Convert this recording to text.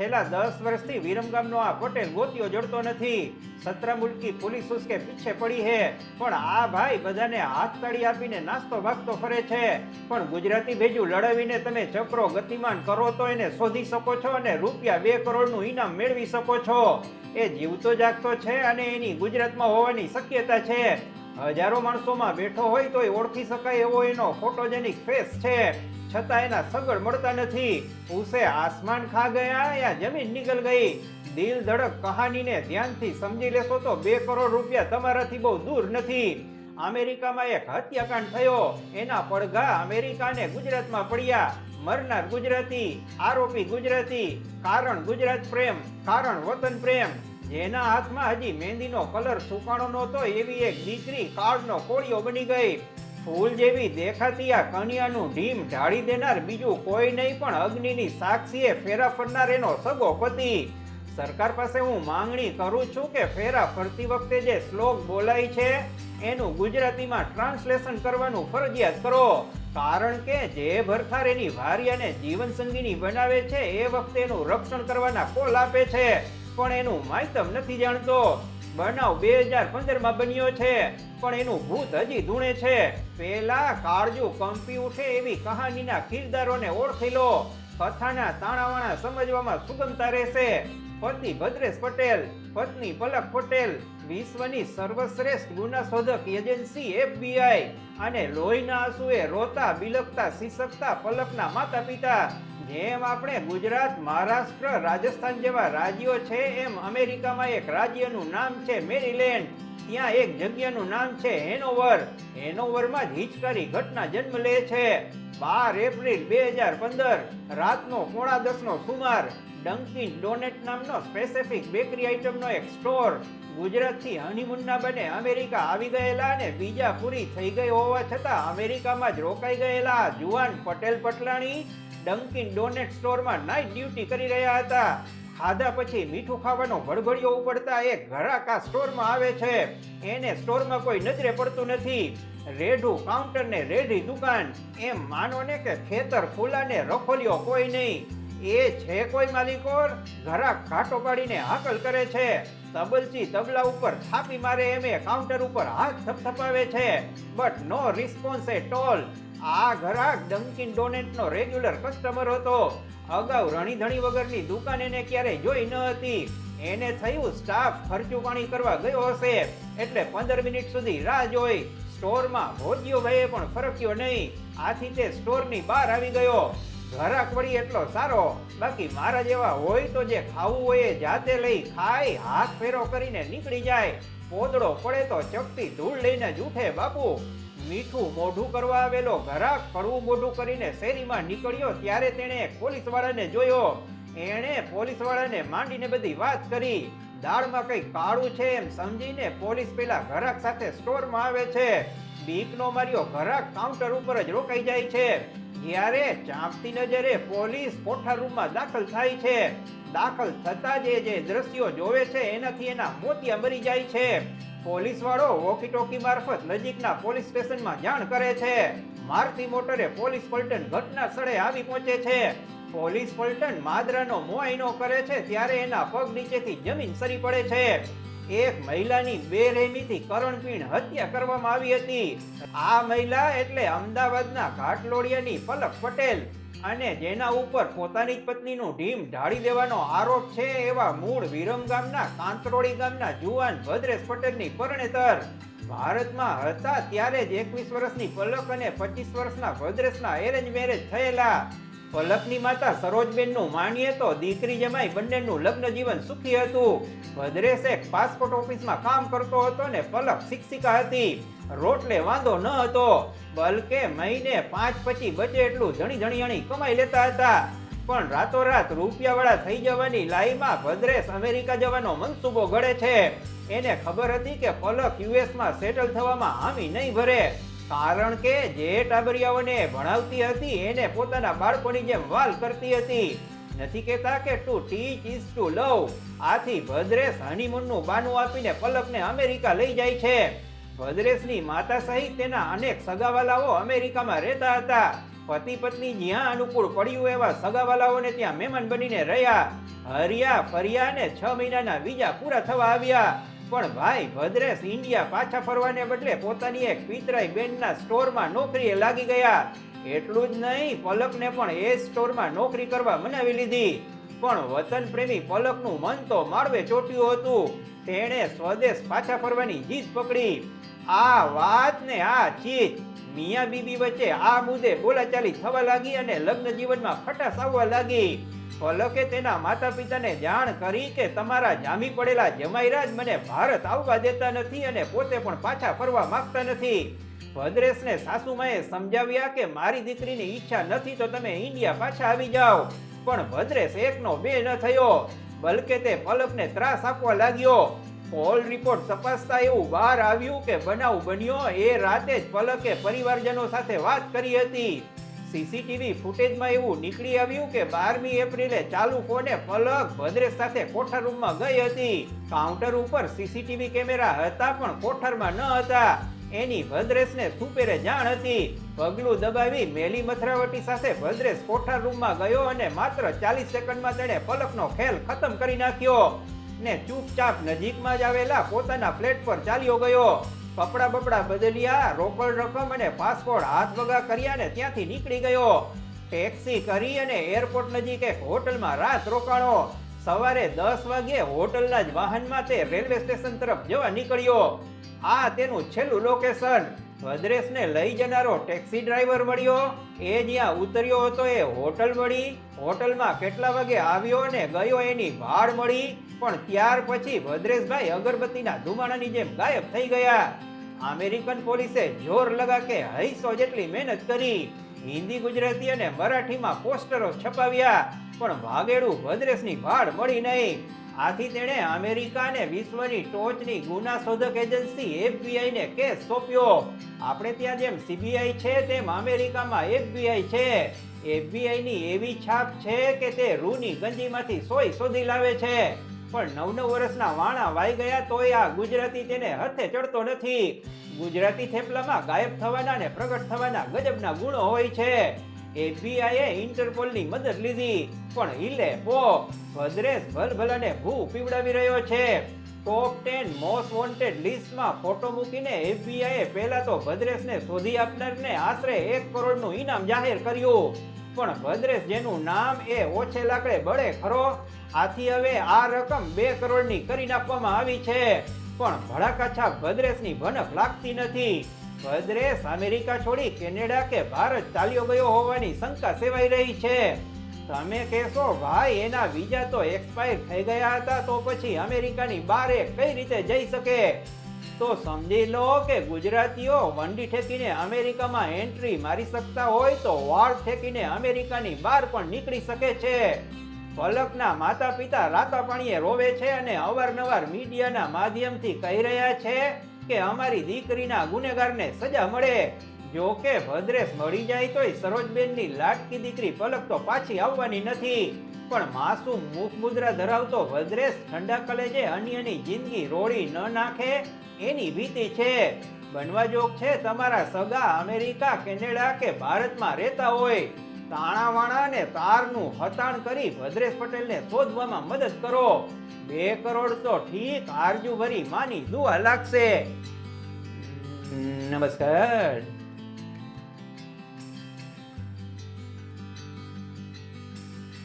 છેલ્લા દસ વર્ષથી વિરમગામનો આ પટેલ ગોતિયો જડતો નથી. સત્રા મુલકી પોલીસ ઉસકે પીછે પડી હે. પણ આ ભાઈ બધાને હાથ તાળી આપીને નાસ્તો ભાગતો ફરે છે. પણ ગુજરાતી ભેજું લડાવીને તમે ચક્રો ગતિમાન કરો તો એને શોધી શકો છો અને રૂપિયા બે કરોડનું ઇનામ મેળવી શકો છો. એ જીવતો જાગતો છે અને એની ગુજરાતમાં હોવાની શક્યતા છે. હજારો માણસોમાં બેઠો હોય તોય ઓળખી શકાય એવો એનો ફોટોજેનિક ફેસ છે. છતાં એના સગળ મળતા નથી. ઉસે આસમાન ખા ગયા યા જમીન નીકળ ગઈ. દિલ ધડક કહાનીને ધ્યાનથી સમજી લેશો તો બે કરોડ રૂપિયા તમારાથી બહુ દૂર નથી. અમેરિકામાં એક હત્યાકાંડ થયો. એના પડઘા અમેરિકાને ગુજરાતમાં પડ્યા. મરનાર ગુજરાતી, આરોપી ગુજરાતી, કારણ ગુજરાત પ્રેમ, કારણ વતન પ્રેમ. જેના હાથમાં હજી મહેંદીનો કલર સુકાણો નહોતો એવી એક દીકરી કાળનો કોળિયો બની ગઈ. ફૂલ જેવી દેખાતી આ કન્યાનું ઢીમ ઢાળી દેનાર બીજું કોઈ નહીં પણ અગ્નિની સાક્ષીએ ફેરા ફરનાર એનો સગો પતિ. સરકાર પાસે હું માંગણી કરું છું કે ફેરા ફરતી વખતે જે શ્લોક બોલાય છે, એનું ગુજરાતીમાં ટ્રાન્સલેશન કરવાનું ફરજિયાત કરો. કારણ કે જે ભરખાર એની ભાર્યાને જીવન સંગીની બનાવે છે, એ વખતે એનું રક્ષણ કરવાના કોલ આપે છે. પણ એનું માયતમ નથી જાણતો. બનાવ બે હજાર પંદરમાં બન્યો છે. પણ એનું ભૂત હજી ધૂણે છે. પેલા કાળજુ કંપી ઉઠે એવી કહાનીના કિરદારોને ઓળખી લો. કથાના તાણાવાણા સમજવામાં સુગમતા રહેશે. પતિ ભદ્રેશ પટેલ, પત્ની પલક પટેલ, વિશ્વની સર્વશ્રેષ્ઠ ગુના શોધક એજન્સી એફબીઆઈ અને લોહીના આંસુએ રોતા બિલકતા સિસકતા પલકના માતા પિતા જેમ આપણે ગુજરાત, મહારાષ્ટ્ર, રાજસ્થાન જેવા રાજ્યો છે, એમ અમેરિકામાં એક રાજ્યનું નામ છે મેરીલેન્ડ. ત્યાં એક જગ્યાનું નામ છે હેનોવર. હેનોવરમાં જ હિચકારી ઘટના જન્મ લે છે. બાર એપ્રિલ બે હજાર પંદર, રાતનો પોણા દસનો સુમાર ડંકિન ડોનેટ નામનો સ્પેસિફિક બેકરી આઇટમનો એક સ્ટોર. ગુજરાતથી હનીમૂનના બને અમેરિકા આવી ગયેલા અને બીજા પૂરી થઈ ગઈ હોવા છતાં અમેરિકામાં જ રોકાઈ ગયેલા. જુવાન પટેલ પટલાણી ડંકિન ડોનેટ સ્ટોરમાં નાઇટ ડ્યુટી કરી રહ્યા હતા. ખાધા પછી મીઠું ખાવાનો ભડભડિયો ઉપડતા એ ઘરાક સ્ટોરમાં આવે છે. એને સ્ટોરમાં કોઈ નજરે પડતું નથી. રેઢું કાઉન્ટર ને રેઢી દુકાન. એમ માનો ને કે ખેતર ખુલ્લા ને રખોલિયો કોઈ નહીં. એ છે કોઈ માલિકોર? ઘરાક ઘાટો પાડીને હાકલ કરે છે. તબલચી તબલા ઉપર થાપી મારે એમ એ કાઉન્ટર ઉપર હાથ થપથપાવે છે. But no response at all આ ઘરાક ડંકિન ડોનેટનો રેગ્યુલર કસ્ટમર હતો. અગાઉ રણીધણી વગરની દુકાન એને ક્યારેય જોઈ ન હતી. એને થયું સ્ટાફ ખર્ચું પાણી કરવા ગયો હશે. એટલે પંદર મિનિટ સુધી રાહ જોઈ. સ્ટોરમાં ભોજ્યો ભાઈએ પણ ફરક્યો નહીં. આથી તે સ્ટોરની બહાર આવી ગયો. ઘરાક વળી એટલો સારો. બાકી મારા જેવા હોય તો જે ખાવું હોય એ જાતે લઈ ખાય હાથ ફેરો કરીને નીકળી જાય. પોદળો પડે તો ચપટી ધૂળ લઈને જ ઉઠે બાપુ. મીઠું મોઢું કરવા આવેલો, ઘરાક કડવું મોઢું કરીને શેરીમાં નીકળ્યો ત્યારે તેણે પોલીસવાળાને જોયો. એણે પોલીસવાળાને માંડીને બધી વાત કરી. દાળમાં કંઈ કાળું છે એમ સમજીને પોલીસ પેલા ઘરાક સાથે સ્ટોરમાં આવે છે. બીકનો માર્યો ઘરાક કાઉન્ટર ઉપર જ રોકાઈ જાય છે. જ્યારે ચાંપતી નજરે પોલીસ કોઠા રૂમમાં દાખલ થાય છે. દાખલ થતા જે જે દ્રશ્યો જોવે છે એનાથી એના મોતિયા મરી જાય છે. પોલીસ વાળો વોકી ટોકી મારફત નજીકના પોલીસ સ્ટેશનમાં જાણ કરે છે. મારતી મોટરે પોલીસ પલટન ઘટના સ્થળે આવી પહોંચે છે. પોલીસ પલટન માદરાનો મુઆયનો કરે છે ત્યારે એના પગ નીચેથી જમીન સરી પડે છે. એક મહિલાની બેરહેમીથી કરણપીણ હત્યા કરવામાં આવી હતી. આ મહિલા એટલે અમદાવાદના ઘાટલોડિયાની પલક પટેલ અને જેના ઉપર પોતાની જ ઢીમ ઢાળી દેવાનો આરોપ છે એવા મૂળ વિરમ ગામના કાંતરોડી ગામના જુવાન ભદ્રેશ પટેલની પરણેતર. ભારતમાં હતા ત્યારે જ એકવીસ વર્ષની પલક અને પચીસ વર્ષના ભદ્રેશના એરેન્જ મેરેજ થયેલા. પલકની માતા સરોજબેનનું માનીએ તો દીકરી જમાઈ બંનેનું લગ્ન જીવન સુખી હતું. ભદ્રેશ એક પાસપોર્ટ ઓફિસમાં કામ કરતો હતો ને પલક શિક્ષિકા હતી. રોટલે વાંધો ન હતો, બલકે મહિને પાંચ પછી બચે એટલું ધણી ધણીયાણી કમાઈ લેતા હતા. પણ રાતોરાત રૂપિયાવાળા થઈ જવાની લાઈમાં ભદ્રેશ અમેરિકા જવાનો મનસૂબો ઘડે છે. એને ખબર હતી કે પલક યુએસમાં સેટલ થવામાં હામી નહીં ભરે. કારણ કે જે ટાબરિયાઓને ભણાવતી હતી, એને પોતાના બાળકોની જેમ વાલ કરતી હતી. નથી કહેતા કે to teach is to love આથી ભદ્રેશ હનીમૂનનું બાનું આપીને પલકને અમેરિકા લઈ જાય છે. ભદ્રેશની માતા સહિત તેના અનેક સગાવાલાઓ અમેરિકામાં રહેતા હતા. પતિ પત્ની જ્યાં અનુકૂળ પડ્યું એવા સગાવાલાઓને ત્યાં મહેમાન બનીને રહ્યા. હર્યા ફર્યા ને છ મહિનાના બીજા પૂરા થવા આવ્યા. પણ ભાઈ, ભદ્રેશ ઇન્ડિયા પાછા ફરવાને બદલે પોતાની એક પિતરાઈ બેનના સ્ટોરમાં નોકરીએ લાગી ગયા. એટલું જ નહીં, પલકને પણ એ સ્ટોરમાં નોકરી કરવા મનાવી લીધી. પણ વતન પ્રેમી પલકનું મન તો માળવે ચોટ્યું હતું. તેણે સ્વદેશ પાછા ફરવાની જીદ પકડી. આ વાત ને આ ચીજ. મિયા બીબી વચ્ચે આ મુદ્દે બોલાચાલી થવા લાગી અને લગ્ન જીવનમાં ફટાસ આવવા લાગી. પલકે તેના માતા પિતાને જાણ કરી કે તમારા જામી પડેલા જમાઈરાજ મને ભારત આવવા દેતા નથી અને પોતે પણ પાછા ફરવા માંગતા નથી. ભદ્રેશને સાસુમાએ સમજાવ્યા કે મારી દીકરીની ઈચ્છા નથી તો તમે ઇન્ડિયા પાછા આવી જાઓ. પણ ભદ્રેશ એકનો બે ન થયો. બલકે તે પલકને ત્રાસ આપવા લાગ્યો. પોલ રિપોર્ટ તપાસતા એવું બહાર આવ્યું કે બનાવ બન્યો. એ રાતે જ પલકે પરિવારજનો સાથે વાત કરી હતી. સીસીટીવી ફૂટેજમાં એવું નીકળી આવ્યું કે બારમી એપ્રિલે ચાલુ ફોને પલક ભદ્રેશ સાથે કોઠાર રૂમમાં ગઈ હતી. કાઉન્ટર ઉપર સીસીટીવી કેમેરા હતા પણ કોઠારમાં ન હતા. એની ભદ્રેશને સુપેરે જાણ હતી. પગલું દબાવી મેલી મથરાવટી સાથે ભદ્રેશ કોઠાર રૂમમાં ગયો અને માત્ર ચાલીસ સેકન્ડમાં તેણે પલકનો ખેલ ખતમ કરી નાખ્યો ને ચૂપચાપ નજીકમાં જ આવેલા પોતાના ફ્લેટ પર ચાલ્યો ગયો. કપડા બપડા બદલ્યા, રોકડ રકમ અને પાસપોર્ટ હાથ વગા કર્યા ને ત્યાંથી નીકળી ગયો. ટેક્સી કરી અને એરપોર્ટ નજીક એક હોટલમાં રાત રોકાણો સવારે દસ વાગ્યે હોટલના જ વાહનમાં તે રેલવે સ્ટેશન તરફ જવા નીકળ્યો. આ તેનું છેલ્લું લોકેશન. ભદ્રેશને લઈ જનારો ટેક્સી ડ્રાઈવર મળ્યો એ જ્યાં ઉતર્યો હતો એ હોટલ મળી હોટલમાં કેટલા વાગે આવ્યો અને ગયો એની ભાડ મળી. પણ ત્યાર પછી ભદ્રેશભાઈ અગરબત્તીના ધુમાડાની જેમ ગાયબ થઈ ગયા. અમેરિકન પોલીસે જોર લગા કે હૈસો જેટલી મહેનત કરી. હિન્દી, ગુજરાતી અને મરાઠીમાં પોસ્ટરો છપાવ્યા. પણ વાગેડું ભદ્રેશની ભાળ મળી નહીં. આથી તેણે અમેરિકાને વિશ્વની ટોચની ગુના શોધક એજન્સી એફબીઆઈ ને કેસ સોંપ્યો. આપણે ત્યાં જેમ સીબીઆઈ છે, તેમ અમેરિકામાં એફબીઆઈ છે. એફબીઆઈ ની એવી છાપ છે કે તે રૂની ગંજીમાંથી સોય શોધી લાવે છે. પણ નવ નવ વર્ષના વાણા વાઈ ગયા તોય આ ગુજરાતી તેને હથે ચડતો નથી. ગુજરાતી થેપલામાં ગાયબ થવાના ને પ્રગટ થવાના ગજબના ગુણો હોય છે. એફબીઆઈએ ઇન્ટરપોલની મદદ લીધી. પણ હિલે પો ભદ્રેશ ભલભલાને ભૂ પીવડાવી રહ્યો છે. ટોપ ટેન મોસ્ટ વોન્ટેડ લિસ્ટમાં ફોટો મૂકીને એફબીઆઈએ પહેલા તો ભદ્રેશને શોધી આપનારને આશરે એક કરોડનું ઇનામ જાહેર કર્યું. પણ ભદ્રેશ જેનું નામ એ ઓછે લાકડે બળે ખરો. આથી હવે આ રકમ બે કરોડની કરી નાખવામાં આવી છે. પણ ભડાકાછા ભદ્રેશની ભનક લાગતી નથી. ભદ્રેશ અમેરિકા છોડી કેનેડા કે ભારત ચાલ્યો ગયો હોવાની શંકા સેવાઈ રહી છે. તમે કહેશો, ભાઈ, એના વિઝા તો એક્સપાયર થઈ ગયા હતા, તો પછી અમેરિકાની બારે કઈ રીતે જઈ શકે? તો સમજી લો કે ગુજરાતીઓ વંડી ઠેકીને અમેરિકામાં એન્ટ્રી મારી શકતા હોય તો વાળ ઠેકીને અમેરિકાની બહાર પણ નીકળી શકે છે. પલકના માતા પિતા રાતા પાણીએ રોવે છે અને અવારનવાર મીડિયાના માધ્યમથી કહી રહ્યા છે કે અમારી દીકરીના ગુનેગારને સજા મળે. જો કે ભદ્રેશ મળી જાય તોય સરોજબેનની લાટકી દીકરી પલક તો પાછી આવવાની નથી. પણ માસૂમ મુખ મુદ્રા ધરાવતો ભદ્રેશ ઠંડા કલેજે અન્યની જિંદગી રોળી ન નાખે, એની ભીતિ છે. બનવા જોગ છે તમારા સગા અમેરિકા, કેનેડા કે ભારતમાં રહેતા હોય. તાણાવાણા ને તારનું હતાણ કરી ભદ્રેશ પટેલને શોધવામાં મદદ કરો. બે કરોડ તો ઠીક, આરજુ ભરી માની દુઆ લાગશે. નમસ્કાર.